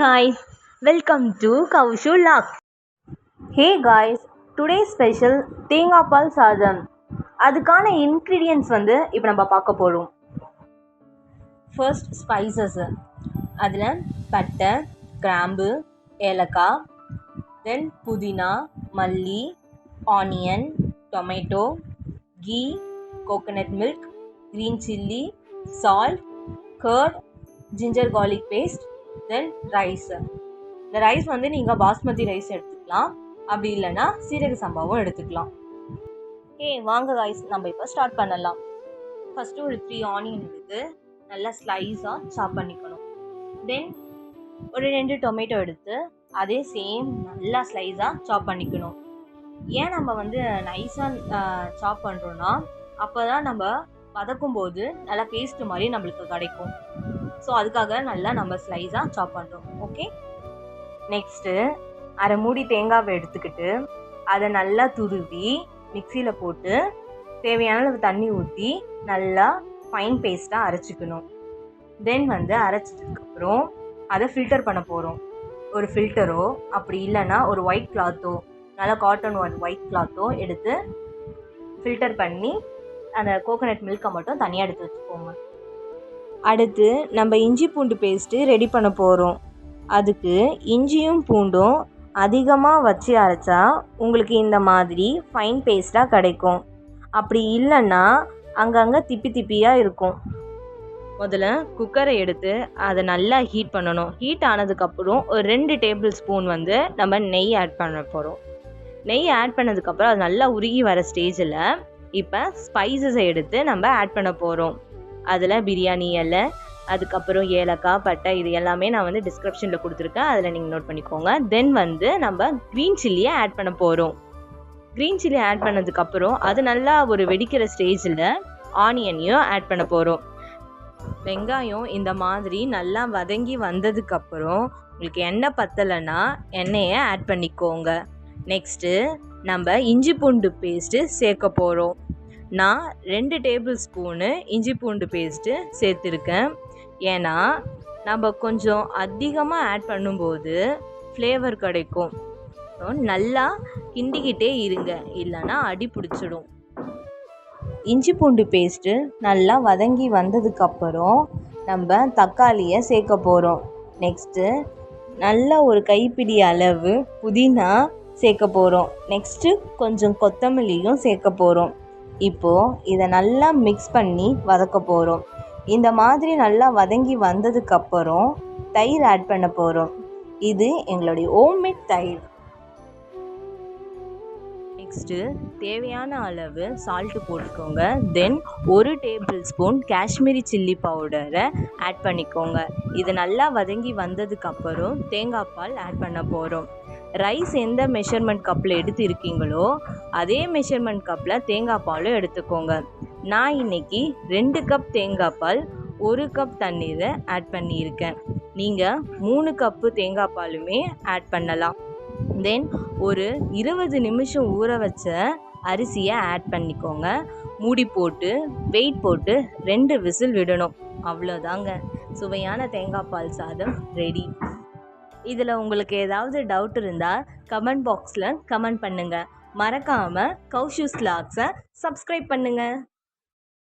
Hi welcome to கவுஷு லாக் hey guys today special தேங்காய்பால் தேங்காய் பால் சாதம். அதுக்கான இன்க்ரீடியன்ஸ் வந்து இப்போ நம்ம பார்க்க போகிறோம் ஃபர்ஸ்ட் ஸ்பைசஸ்ஸு அதில் பட்டை கிராம்பு ஏலக்காய் தென் புதினா மல்லி onion tomato ghee coconut milk green chilli salt curd ginger garlic paste then rice இந்த ரைஸ் வந்து நீங்கள் பாஸ்மதி ரைஸ் எடுத்துக்கலாம். அப்படி இல்லைன்னா சீரக சம்பாவும் எடுத்துக்கலாம். ஓகே வாங்க ரைஸ் நம்ம இப்போ ஸ்டார்ட் பண்ணலாம். ஃபஸ்ட்டு ஒரு த்ரீ ஆனியன் எடுத்து நல்லா ஸ்லைஸாக சாப் பண்ணிக்கணும். தென் ஒரு ரெண்டு டொமேட்டோ எடுத்து அதே சேம் நல்லா ஸ்லைஸாக சாப் பண்ணிக்கணும். ஏன் நம்ம வந்து நைஸாக சாப் பண்ணுறோன்னா அப்போ தான் நம்ம வதக்கும் போது நல்லா பேஸ்ட் மாதிரி நம்மளுக்கு கிடைக்கும். ஸோ அதுக்காக நல்லா நம்ம ஸ்லைஸாக சாப் பண்ணுறோம் ஓகே நெக்ஸ்ட்டு அரை மூடி தேங்காவை எடுத்துக்கிட்டு அதை நல்லா துருவி மிக்சியில் போட்டு தேவையான அளவு தண்ணி ஊற்றி நல்லா ஃபைன் பேஸ்ட்டாக அரைச்சிக்கணும். தென் வந்து அரைச்சதுக்கப்புறம் அதை ஃபில்டர் பண்ண போகிறோம் ஒரு ஃபில்டரோ அப்படி இல்லைன்னா ஒரு ஒயிட் கிளாத்தோ நல்லா காட்டன் ஒன் ஒயிட் கிளாத்தோ எடுத்து ஃபில்டர் பண்ணி அந்த கோகோனட் மில்கை மட்டும் தனியாக எடுத்து வச்சுக்கோங்க. அடுத்து நம்ம இஞ்சி பூண்டு பேஸ்ட்டு ரெடி பண்ண போகிறோம் அதுக்கு இஞ்சியும் பூண்டும் அதிகமாக வச்சு அரைச்சா உங்களுக்கு இந்த மாதிரி ஃபைன் பேஸ்ட்டாக கிடைக்கும். அப்படி இல்லைன்னா அங்கங்கே திப்பி திப்பியாக இருக்கும். முதல்ல குக்கரை எடுத்து அதை நல்லா ஹீட் பண்ணணும். ஹீட் ஆனதுக்கப்புறம் ஒரு ரெண்டு டேபிள் ஸ்பூன் வந்து நம்ம நெய் ஆட் பண்ண போகிறோம் நெய் ஆட் பண்ணதுக்கப்புறம் அது நல்லா உருகி வர ஸ்டேஜில் இப்போ ஸ்பைசஸை எடுத்து நம்ம ஆட் பண்ண போகிறோம் அதில் பிரியாணி இலை அதுக்கப்புறம் ஏலக்காய் பட்டை இது எல்லாமே நான் வந்து டிஸ்கிரிப்ஷனில் கொடுத்துருக்கேன். அதில் நீங்கள் நோட் பண்ணிக்கோங்க. தென் வந்து நம்ம க்ரீன் சில்லியை ஆட் பண்ண போகிறோம் க்ரீன் சில்லி ஆட் பண்ணதுக்கப்புறம் அது நல்லா ஒரு வெடிக்கிற ஸ்டேஜில் ஆனியனையும் ஆட் பண்ண போகிறோம் வெங்காயம் இந்த மாதிரி நல்லா வதங்கி வந்ததுக்கப்புறம் உங்களுக்கு எண்ணெய் பத்தலைன்னா எண்ணெயை ஆட் பண்ணிக்கோங்க. நெக்ஸ்ட்டு நம்ம இஞ்சி பூண்டு பேஸ்ட்டு சேர்க்க போகிறோம் நான் ரெண்டு டேபிள் ஸ்பூனு இஞ்சி பூண்டு பேஸ்ட்டு சேர்த்துருக்கேன். ஏன்னா நம்ம கொஞ்சம் அதிகமாக ஆட் பண்ணும்போது ஃப்ளேவர் கிடைக்கும். நல்லா கிண்டிக்கிட்டே இருங்க. இல்லைன்னா அடி பிடிச்சிடும். இஞ்சி பூண்டு பேஸ்ட்டு நல்லா வதங்கி வந்ததுக்கப்புறம் நம்ம தக்காளியை சேர்க்க போகிறோம் நெக்ஸ்ட்டு நல்ல ஒரு கைப்பிடி அளவு புதினா சேர்க்க போகிறோம் நெக்ஸ்ட்டு கொஞ்சம் கொத்தமல்லியும் சேர்க்க போகிறோம் இப்போது இதை நல்லா மிக்ஸ் பண்ணி வதக்க போகிறோம் இந்த மாதிரி நல்லா வதங்கி வந்ததுக்கப்புறம் தயிர் ஆட் பண்ண போகிறோம் இது எங்களுடைய ஹோம்மேட் தயிர். நெக்ஸ்ட்டு தேவையான அளவு சால்ட்டு போட்டுக்கோங்க. தென் ஒரு டேபிள் ஸ்பூன் காஷ்மீரி சில்லி பவுடரை ஆட் பண்ணிக்கோங்க. இது நல்லா வதங்கி வந்ததுக்கப்புறம் தேங்காய் பால் ஆட் பண்ண போகிறோம் ரைஸ் எந்த மெஷர்மெண்ட் கப்பில் எடுத்து இருக்கீங்களோ அதே மெஷர்மெண்ட் கப்பில் தேங்காய் பாலும் எடுத்துக்கோங்க. நான் இன்றைக்கி ரெண்டு கப் தேங்காய் பால் ஒரு கப் தண்ணீரை ஆட் பண்ணியிருக்கேன். நீங்கள் மூணு கப்பு தேங்காய் பாலுமே ஆட் பண்ணலாம். தென் ஒரு இருபது நிமிஷம் ஊற வச்ச அரிசியை ஆட் பண்ணிக்கோங்க. மூடி போட்டு வெயிட் போட்டு ரெண்டு விசில் விடணும். அவ்வளோதாங்க சுவையான தேங்காய் பால் சாதம் ரெடி இதில் உங்களுக்கு ஏதாவது டவுட் இருந்தால் கமெண்ட் பாக்ஸில் கமெண்ட் பண்ணுங்கள் மறக்காமல் கௌஷூஸ் லாக்ஸை சப்ஸ்கிரைப் பண்ணுங்கள்